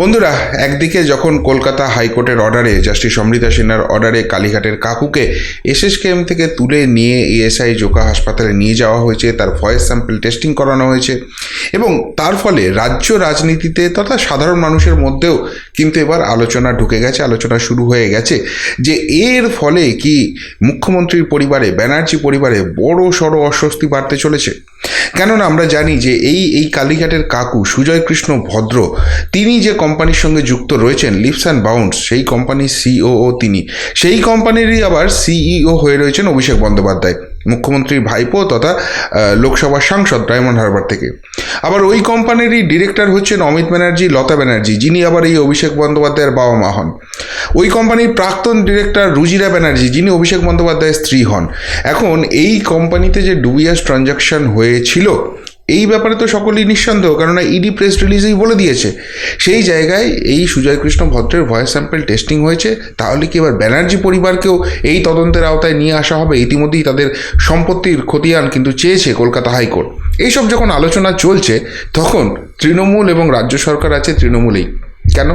বন্ধুরা, একদিকে যখন কলকাতা হাইকোর্টের অর্ডারে জাস্টিস অমৃতা সিনহার অর্ডারে কালীঘাটের কাকুকে এসএসকেএম থেকে তুলে নিয়ে ইএসআই জোকা হাসপাতালে নিয়ে যাওয়া হয়েছে, তার ভয়েস স্যাম্পল টেস্টিং করানো হয়েছে এবং তার ফলে রাজ্য রাজনীতিতে তথা সাধারণ মানুষের মধ্যেও কিন্তু এবার আলোচনা ঢুকে গেছে, আলোচনা শুরু হয়ে গেছে যে এর ফলে কি মুখ্যমন্ত্রীর পরিবারে, ব্যানার্জি পরিবারে বড় সড়ো অস্বস্তি বাড়তে চলেছে? কেননা আমরা জানি যে এই এই কালীঘাটের কাকু সুজয় কৃষ্ণ ভদ্র, তিনি যে কোম্পানির সঙ্গে যুক্ত রয়েছেন লিপস অ্যান্ড বাউন্ডস সেই কোম্পানির সিওও তিনি। সেই কোম্পানিরই আবার সিইও হয়ে রয়েছেন অভিষেক বন্দ্যোপাধ্যায় মুখ্যমন্ত্রীর ভাইপো তথা আহ, লোকসভার সাংসদ ডায়মন্ড হারবার থেকে। আবার ওই কোম্পানিরই ডিরেক্টর হচ্ছেন অমিত ব্যানার্জি লতা ব্যানার্জি যিনি আবার এই অভিষেক বন্দ্যোপাধ্যায়ের বাবা মা হন। ওই কোম্পানির প্রাক্তন ডিরেক্টর রুজিরা ব্যানার্জি যিনি অভিষেক বন্দ্যোপাধ্যায়ের স্ত্রী হন। এখন এই কোম্পানিতে যে ডুবিয়াস ট্রানজাকশন হয়েছিল এই ব্যাপারে তো সকলেই নিঃসন্দেহ, কেননা ইডি প্রেস রিলিজেই বলে দিয়েছে। সেই জায়গায় এই সুজয় কৃষ্ণ ভদ্রের ভয়েস স্যাম্পল টেস্টিং হয়েছে, তাহলে কি এবার ব্যানার্জি পরিবারকেও এই তদন্তের আওতায় নিয়ে আসা হবে? ইতিমধ্যেই তাদের সম্পত্তির খতিয়ান কিন্তু চেয়েছে কলকাতা হাইকোর্ট। এইসব যখন আলোচনা চলছে, তখন তৃণমূল এবং রাজ্য সরকার আছে তৃণমূলেই। কেন?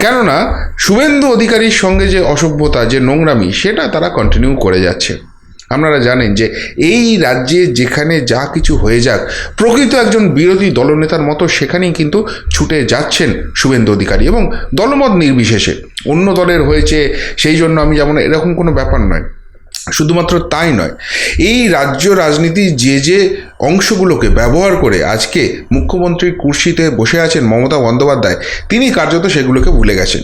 কেননা, শুভেন্দু অধিকারীর সঙ্গে যে অসভ্যতা, যে নোংরামি, সেটা তারা কন্টিনিউ করে যাচ্ছে। আপনারা জানেন যে এই রাজ্যে যেখানে যা কিছু হয়ে যাক, প্রকৃত একজন বিরোধী দলনেতার মতো সেখানেই কিন্তু ছুটে যাচ্ছেন শুভেন্দু অধিকারী এবং দলমত নির্বিশেষে। অন্য দলের হয়েছে, সেই জন্য আমি যেমন এরকম কোনো ব্যাপার নয়, শুধুমাত্র তাই নয়। এই রাজ্য রাজনীতির যে যে অংশগুলোকে ব্যবহার করে আজকে মুখ্যমন্ত্রীর কুর্সিতে বসে আছেন মমতা বন্দ্যোপাধ্যায়, তিনি কার্যত সেগুলোকে ভুলে গেছেন।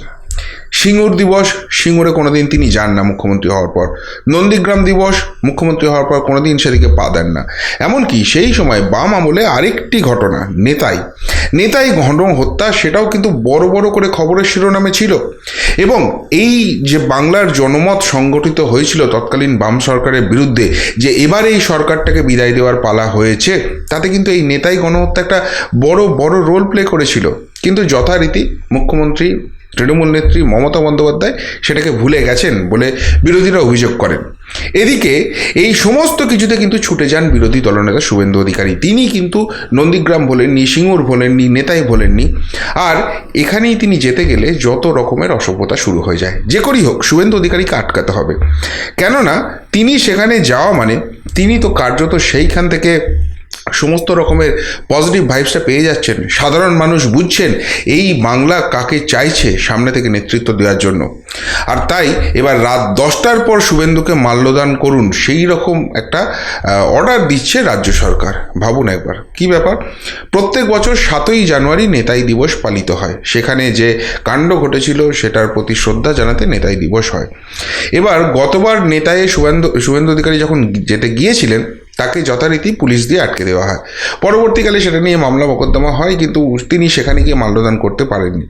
সিঙ্গুর দিবস, সিঙ্গুরে কোনোদিন তিনি যান না মুখ্যমন্ত্রী হওয়ার পর। নন্দীগ্রাম দিবস, মুখ্যমন্ত্রী হওয়ার পর কোনোদিন সেদিকে পা দেন না। এমনকি সেই সময় বাম আমলে আরেকটি ঘটনা, নেতাই। নেতাই ঘটন হত্যা, সেটাও কিন্তু বড় বড় করে খবরের শিরোনামে ছিল। এবং এই যে বাংলার জনমত সংগঠিত হয়েছিল তৎকালীন বাম সরকারের বিরুদ্ধে, যে এবার এই সরকারটাকে বিদায় দেওয়ার পালা হয়েছে, তাতে কিন্তু এই নেতাই গণহত্যা একটা বড় বড় রোল প্লে করেছিল। কিন্তু যথারীতি মুখ্যমন্ত্রী তৃণমূল নেত্রী মমতা বন্দ্যোপাধ্যায় সেটাকে ভুলে গেছেন বলে বিরোধীরা অভিযোগ করেন। এদিকে এই সমস্ত কিছুতে কিন্তু ছুটে যান বিরোধী দলনেতা শুভেন্দু অধিকারী। তিনি কিন্তু নন্দীগ্রাম বলেননি সিঙ্গুর বলেননি নেতাই বলেননি আর এখানেই তিনি যেতে গেলে যত রকমের অসভ্যতা শুরু হয়ে যায়। যে করেই হোক, শুভেন্দু অধিকারীকে আটকাতে হবে। কেননা, তিনি সেখানে যাওয়া মানে তিনি তো কার্যত সেইখান থেকে সমস্ত রকমের পজিটিভ ভাইবসটা পেয়ে যাচ্ছেন। সাধারণ মানুষ বুঝছেন এই বাংলা কাকে চাইছে সামনে থেকে নেতৃত্ব দেওয়ার জন্য। আর তাই এবার রাত দশটার পর শুভেন্দুকে মাল্যদান করুন, সেই রকম একটা অর্ডার দিচ্ছে রাজ্য সরকার। ভাবুন একবার, কি ব্যাপার? প্রত্যেক বছর সাতই জানুয়ারি নেতাই দিবস পালিত হয়। সেখানে যে কাণ্ড ঘটেছিল সেটার প্রতি শ্রদ্ধা জানাতে নেতাই দিবস হয়। এবার গতবার নেতায় শুভেন্দু শুভেন্দু অধিকারী যখন যেতে গিয়েছিলেন তাকে যথারীতি পুলিশ দিয়ে আটকে দেওয়া হয়। পরবর্তীকালে সেটা নিয়ে মামলা মোকদ্দমা হয়, কিন্তু তিনি সেখানে গিয়ে মাল্যদান করতে পারেননি।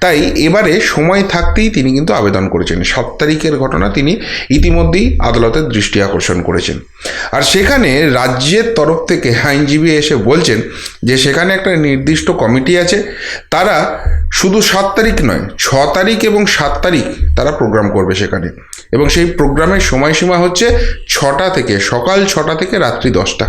তাই এবারে সময় থাকতেই তিনি কিন্তু আবেদন করেছেন। সাত তারিখের ঘটনা তিনি ইতিমধ্যেই আদালতের দৃষ্টি আকর্ষণ করেছেন। আর সেখানে রাজ্যের তরফ থেকে আইনজীবী এসে বলছেন যে, সেখানে একটা নির্দিষ্ট কমিটি আছে। তারা শুধু সাত তারিখ নয়, ছ তারিখ এবং সাত তারিখ তারা প্রোগ্রাম করবে সেখানে। এবং সেই প্রোগ্রামের সময়সীমা হচ্ছে ছটা থেকে, সকাল ছটা থেকে রাত্রি দশটা।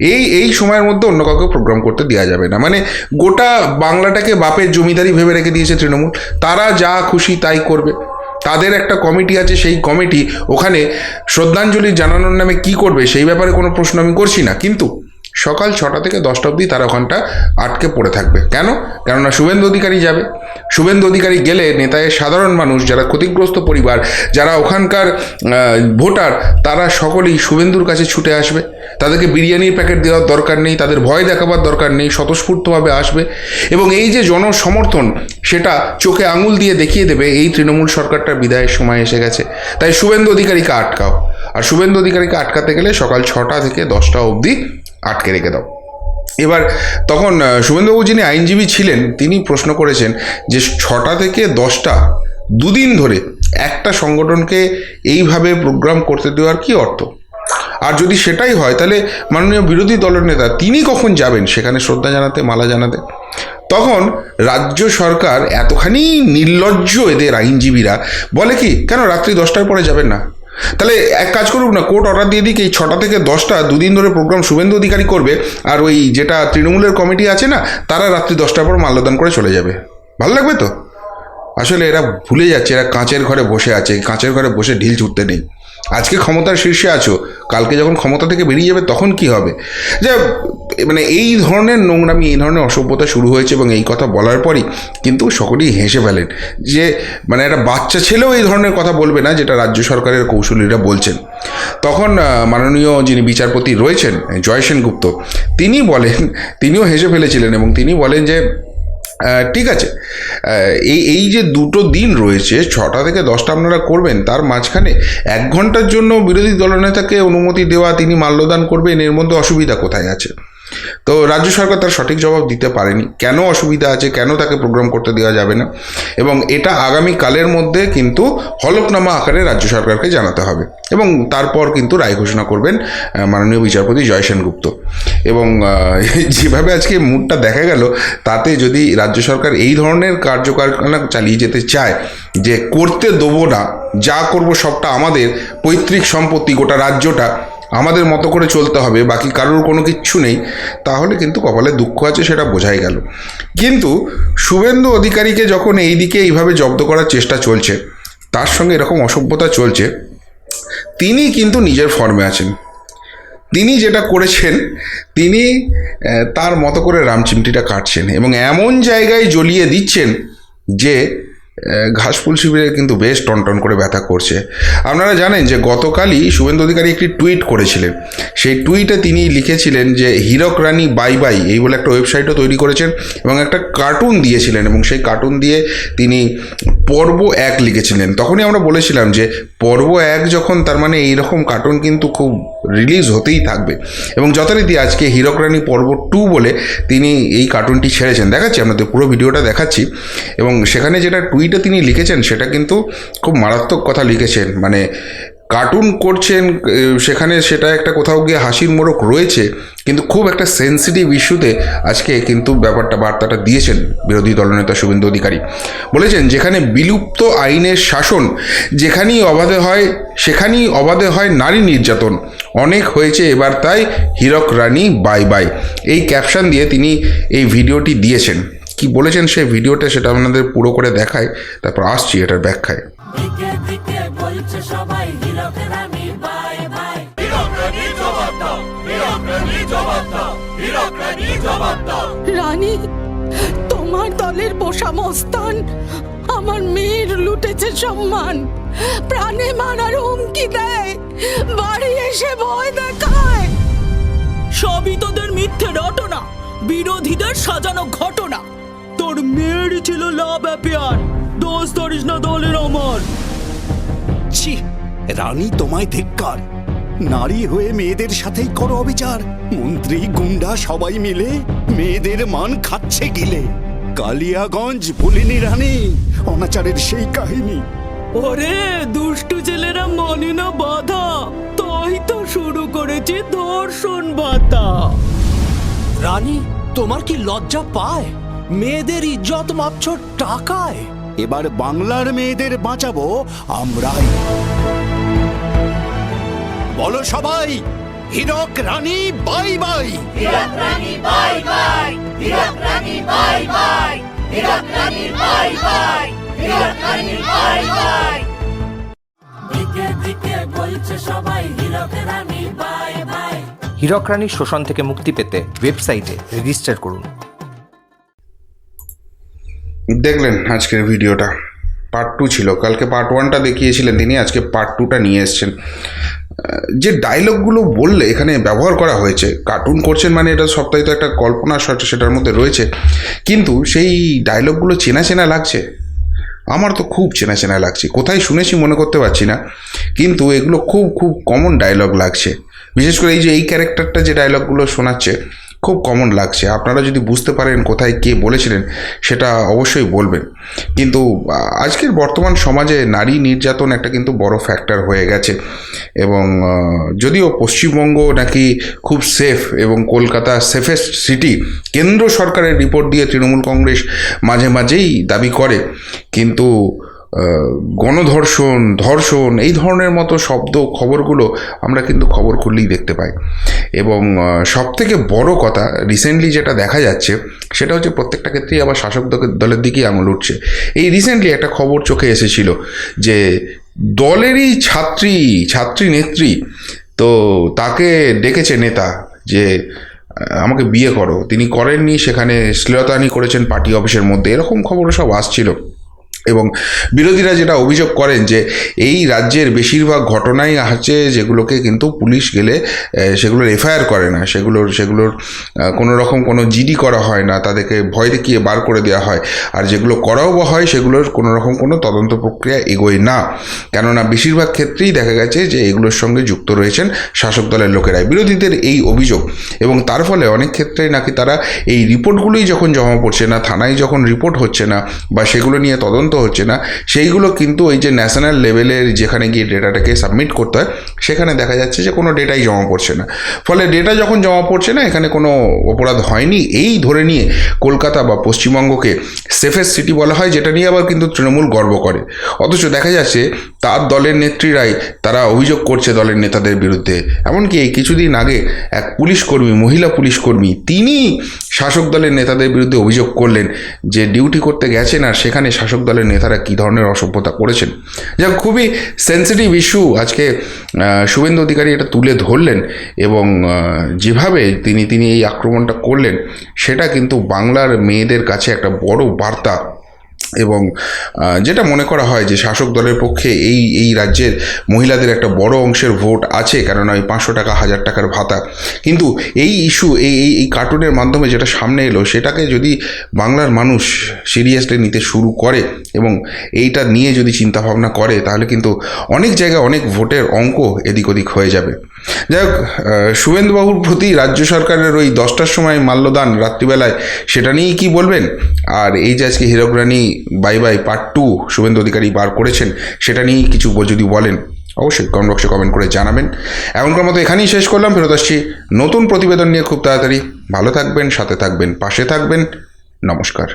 এই এই সময়ের মধ্যে অন্য কাউকে প্রোগ্রাম করতে দেওয়া যাবে না। মানে গোটা বাংলাটাকে বাপের জমিদারি ভেবে রেখে দিয়েছে তৃণমূল। তারা যা খুশি তাই করবে। তাদের একটা কমিটি আছে, সেই কমিটি ওখানে শ্রদ্ধাঞ্জলি জানানোর নামে কি করবে সেই ব্যাপারে কোনো প্রশ্ন আমি করছি না। কিন্তু সকাল ছটা থেকে দশটা অবধি তারা ওখানটা আটকে পড়ে থাকবে। কেন? কেননা শুভেন্দু অধিকারী যাবে। শুভেন্দু অধিকারী গেলে নেতায়ের সাধারণ মানুষ, যারা ক্ষতিগ্রস্ত পরিবার, যারা ওখানকার ভোটার, তারা সকলেই শুভেন্দুর কাছে ছুটে আসবে। তাদেরকে বিরিয়ানির প্যাকেট দেওয়ার দরকার নেই, তাদের ভয় দেখাবার দরকার নেই, স্বতঃস্ফূর্তভাবে আসবে। এবং এই যে জনসমর্থন, সেটা চোখে আঙুল দিয়ে দেখিয়ে দেবে, এই তৃণমূল সরকারটার বিদায়ের সময় এসে গেছে। তাই শুভেন্দু অধিকারীকে আটকাও। আর শুভেন্দু অধিকারীকে আটকাতে গেলে সকাল ছটা থেকে দশটা অবধি আটকে রেখে দাও। এবার তখন শুভেন্দুবাবু যিনি আইনজীবী ছিলেন, তিনি প্রশ্ন করেছেন যে ছটা থেকে দশটা দুদিন ধরে একটা সংগঠনকে এইভাবে প্রোগ্রাম করতে দেওয়ার কি অর্থ? আর যদি সেটাই হয়, তাহলে মাননীয় বিরোধী দলের নেতা তিনি কখন যাবেন? সেখানে শ্রদ্ধা জানাতে, মালা জানাতে। তখন রাজ্য সরকার এতখানি নির্লজ্জ এদের আইনজীবীরা বলে কি, কেন রাত্রি দশটার পরে যাবেন না? তাহলে এক কাজ করুক না, কোর্ট অর্ডার দিয়ে দিক, এই ছটা থেকে দশটা দুদিন ধরে প্রোগ্রাম শুভেন্দু অধিকারী করবে, আর ওই যেটা তৃণমূলের কমিটি আছে না, তারা রাত্রি দশটার পর মাল্যদান করে চলে যাবে। ভালো লাগবে তো? আসলে এরা ভুলে যাচ্ছে, এরা কাঁচের ঘরে বসে আছে, কাঁচের ঘরে বসে ঢিল ছুটতে নেই। আজকে ক্ষমতার শীর্ষে আছো, কালকে যখন ক্ষমতা থেকে বেরিয়ে যাবে তখন কি হবে? যে মানে এই ধরনের নোংরামি, এই ধরনের অসভ্যতা শুরু হয়েছে এবং এই কথা বলার পরই কিন্তু সকলেই হেসে ফেলেন যে মানে একটা বাচ্চা ছেলেও এই ধরনের কথা বলবে না, যেটা রাজ্য সরকারের কৌশলীরা বলছেন। তখন মাননীয় যিনি বিচারপতি রয়েছেন, জয় সেনগুপ্ত, তিনি বলেন, তিনিও হেসে ফেলেছিলেন এবং তিনি বলেন যে ঠিক আছে। এই এই যে দুটো দিন রয়েছে, ছটা থেকে দশটা আপনারা করবেন, তার মাঝখানে এক ঘণ্টার জন্য বিরোধী দলনেতাকে অনুমতি দেওয়া, তিনি মাল্যদান করবেন, এর মধ্যে অসুবিধা কোথায় আছে? তো রাজ্য সরকার তার সঠিক জবাব দিতে পারেনি। কেন অসুবিধা আছে? কেন তাকে প্রোগ্রাম করতে দেওয়া যাবে না? এবং এটা আগামী কালের মধ্যে কিন্তু হলফনামা আকারে রাজ্য সরকারকে জানাতে হবে। এবং তারপর কিন্তু রায় ঘোষণা করবেন মাননীয় বিচারপতি জয় সেনগুপ্ত। এবং যেভাবে আজকে মুডটা দেখা গেল, তাতে যদি রাজ্য সরকার এই ধরনের কার্যকারখানা চালিয়ে যেতে চায়, যে করতে দেবো না, যা করব সবটা আমাদের পৈতৃক সম্পত্তি গোটা রাজ্যটা আমাদের মতো করে চলতে হবে, বাকি কারোর কোনো কিচ্ছু নেই। তাহলে কিন্তু কপালে দুঃখ আছে সেটা বোঝাই গেল। কিন্তু শুভেন্দু অধিকারীকে যখন এই দিকে এইভাবে জব্দ করার চেষ্টা চলছে, তার সঙ্গে এরকম অসভ্যতা চলছে, তিনি কিন্তু নিজের ফর্মে আছেন। তিনি যেটা করেছেন, তিনি তার মতো করে রামচিমটিটা কাটছেন এবং এমন জায়গায় জ্বলিয়ে দিচ্ছেন যে ঘাসফুল শিবিরে কিন্তু বেশ টনটন করে ব্যথা করছে। আপনারা জানেন যে গতকালই শুভেন্দু অধিকারী একটি টুইট করেছিলেন। সেই টুইটে তিনি লিখেছিলেন যে, হীরক রানী, বাই বাই এই বলে একটা ওয়েবসাইটও তৈরি করেছেন এবং একটা কার্টুন দিয়েছিলেন এবং সেই কার্টুন দিয়ে তিনি পর্ব এক লিখেছিলেন। তখনই আমরা বলেছিলাম যে, পর্ব এক যখন তার মানে এইরকম কার্টুন কিন্তু খুব রিলিজ হতেই থাকবে। এবং যথারীতি আজকে হীরক রানী পর্ব টু বলে তিনি এই কার্টুনটি ছেড়েছেন। দেখাচ্ছি, আপনাদের পুরো ভিডিওটা দেখাচ্ছি। এবং সেখানে যেটা টুইটে তিনি লিখেছেন, সেটা কিন্তু খুব মারাত্মক কথা লিখেছেন। মানে কার্টুন করছেন সেখানে সেটা একটা কোথাও গিয়ে হাসির মোড়ক রয়েছে, কিন্তু খুব একটা সেন্সিটিভ ইস্যুতে আজকে কিন্তু ব্যাপারটা, বার্তাটা দিয়েছেন বিরোধী দলনেতা শুভেন্দু অধিকারী। বলেছেন, যেখানে বিলুপ্ত আইনের শাসন, যেখানেই অবাধে হয়, সেখানেই অবাধে হয় নারী নির্যাতন। অনেক হয়েছে এবার তাই, হীরক রানী বাই বাই এই ক্যাপশন দিয়ে তিনি এই ভিডিওটি দিয়েছেন। কি বলেছেন সেই ভিডিওটা, সেটা আপনাদের পুরো করে দেখায়, তারপর আসছি এটার ব্যাখ্যায়। রানী, তোমার দলের পোষা মস্তান, আমার মেয়ের লুটেছে সম্মান। প্রাণে মারার হুমকি দেয়, বাড়ি এসে ভয় দেখায়। সবই তোদের মিথ্যে রটনা, বিরোধীদের সাজানো ঘটনা। তোর মেয়েরই ছিল লাভ অ্যাপিয়ার দোষ ধরিস না দলের আমার ছি রানী তোমায় ধিক্কার। নারী হয়ে মেয়েদের সাথেই করো অবিচার। মন্ত্রী গুন্ডা সবাই মিলে মেয়েদের মান খাচ্ছে গিলে। কালিয়াগঞ্জ ভুলিনি রানী অনাচারের সেই কাহিনী। ওরে দুষ্টু ছেলেরা মানে না বাধা। তাই তো শুরু করেছে ধর্ষণ বাতা রানী তোমার কি লজ্জা পায়? মেয়েদের ইজ্জত মাপছ টাকায়। এবার বাংলার মেয়েদের বাঁচাবো আমরাই। বলো সবাই হীরক রানী বাই বাই। দিকে দিকে বলছে সবাই হীরক রানী বাই বাই। হীরক রানীর শোষণ থেকে মুক্তি পেতে ওয়েবসাইটে রেজিস্টার করুন। দেখলেন আজকের ভিডিওটা। পার্ট টু ছিল। কালকে পার্ট ওয়ানটা দেখিয়েছিলেন তিনি আজকে পার্ট টুটা নিয়ে এসছেন। যে ডায়লগগুলো বললে এখানে ব্যবহার করা হয়েছে কার্টুন করছেন মানে এটা সপ্তাহে তো একটা কল্পনা সট সেটার মধ্যে রয়েছে, কিন্তু সেই ডায়লগগুলো চেনা চেনা লাগছে। আমার তো খুব চেনা চেনা লাগছে, কোথায় শুনেছি মনে করতে পারছি না, কিন্তু এগুলো খুব খুব কমন ডায়লগ লাগছে। বিশেষ করে এই যে এই ক্যারেক্টারটা যে ডায়লগগুলো শোনাচ্ছে খুব কমন লাগছে। আপনারা যদি বুঝতে পারেন কোথায় কে বলেছিলেন, সেটা অবশ্যই বলবেন। কিন্তু আজকের বর্তমান সমাজে নারী নির্যাতন একটা কিন্তু বড় ফ্যাক্টর হয়ে গেছে। এবং যদিও পশ্চিমবঙ্গ নাকি খুব সেফ এবং কলকাতা সেফেস্ট সিটি কেন্দ্র সরকারের রিপোর্ট দিয়ে তৃণমূল কংগ্রেস মাঝে মাঝেই দাবি করে। কিন্তু গণধর্ষণ, ধর্ষণ, এই ধরনের মতো শব্দ খবরগুলো আমরা কিন্তু খবর খুললেই দেখতে পাই। এবং সব থেকে বড় কথা রিসেন্টলি যেটা দেখা যাচ্ছে, সেটা হচ্ছে প্রত্যেকটা ক্ষেত্রেই আবার শাসক দলের- দিকেই আঙুল উঠছে। এই রিসেন্টলি একটা খবর চোখে এসেছিল যে, দলেরই ছাত্রী ছাত্রী নেত্রী, তো তাকে ডেকেছে নেতা যে আমাকে বিয়ে করো। তিনি করেননি, সেখানে শ্লীলতাহানি করেছেন পার্টি অফিসের মধ্যে। এরকম খবরও সব আসছিল। এবং বিরোধীরা যেটা অভিযোগ করেন যে এই রাজ্যের বেশিরভাগ ঘটনাই আছে যেগুলোকে কিন্তু পুলিশ গেলে সেগুলোর এফআইআর করে না, সেগুলোর সেগুলোর কোনো রকম কোনো জিডি করা হয় না, তাদেরকে ভয় দেখিয়ে বার করে দেওয়া হয়। আর যেগুলো করাও বা হয় সেগুলোর কোনো রকম কোনো তদন্ত প্রক্রিয়া এগোয় না। কেননা বেশিরভাগ ক্ষেত্রেই দেখা গেছে যে এগুলোর সঙ্গে যুক্ত রয়েছেন শাসক দলের লোকেরাই। বিরোধীদের এই অভিযোগ এবং তার ফলে অনেক ক্ষেত্রেই নাকি তারা এই রিপোর্টগুলোই যখন জমা পড়ছে না, থানায় যখন রিপোর্ট হচ্ছে না বা সেগুলো নিয়ে তদন্ত হচ্ছে না। সেইগুলো কিন্তু ওই যে ন্যাশনাল লেভেলের যেখানে গিয়ে ডেটাটাকে সাবমিট করতে হয়, সেখানে দেখা যাচ্ছে যে কোনো ডেটাই জমা পড়ছে না। ফলে ডেটা যখন জমা পড়ছে না, এখানে কোনো অপরাধ হয়নি। এই ধরে নিয়ে কলকাতা বা পশ্চিমবঙ্গকে সেফেস্ট সিটি বলা হয়, যেটা নিয়ে আবার কিন্তু তৃণমূল গর্ব করে। অথচ দেখা যাচ্ছে তার দলের নেত্রীরাই, তারা অভিযোগ করছে দলের নেতাদের বিরুদ্ধে। এমনকি এই কিছুদিন আগে এক পুলিশ কর্মী মহিলা পুলিশ কর্মী তিনি শাসক দলের নেতাদের বিরুদ্ধে অভিযোগ করলেন যে ডিউটি করতে গেছেন আর সেখানে শাসক দলের নেতারা কী ধরনের অসভ্যতা করেছেন? যা খুবই সেন্সিটিভ ইস্যু আজকে শুভেন্দু অধিকারী এটা তুলে ধরলেন এবং যেভাবে তিনি তিনি এই আক্রমণটা করলেন, সেটা কিন্তু বাংলার মেয়েদের কাছে একটা বড় বার্তা। এবং যেটা মনে করা হয় যে শাসক দলের পক্ষে এই এই রাজ্যের মহিলাদের একটা বড় অংশের ভোট আছে, কেননা ওই পাঁচশো টাকা, হাজার টাকার ভাতা। কিন্তু এই ইস্যু এই এই এই কার্টুনের মাধ্যমে যেটা সামনে এলো, সেটাকে যদি বাংলার মানুষ সিরিয়াসলি নিতে শুরু করে এবং এইটা নিয়ে যদি চিন্তাভাবনা করে, তাহলে কিন্তু অনেক জায়গায় অনেক ভোটের অঙ্ক এদিক ওদিক হয়ে যাবে। যাই হোক শুভেন্দুবাবুর প্রতি রাজ্য সরকারের ওই দশটার সময় মাল্যদান রাত্রিবেলায়, সেটা নিয়েই কি বলবেন? আর এই যে আজকে Hirak bye bye part two Suvendu Adhikari বার করেছেন, সেটা নিয়েই কিছু যদি বলেন, অবশ্যই কমেন্ট বক্সে কমেন্ট করে জানাবেন। এমনকার মতো এখানেই শেষ করলাম, ফেরত আসছি নতুন প্রতিবেদন নিয়ে খুব তাড়াতাড়ি। ভালো থাকবেন, সাথে থাকবেন, পাশে থাকবেন। নমস্কার।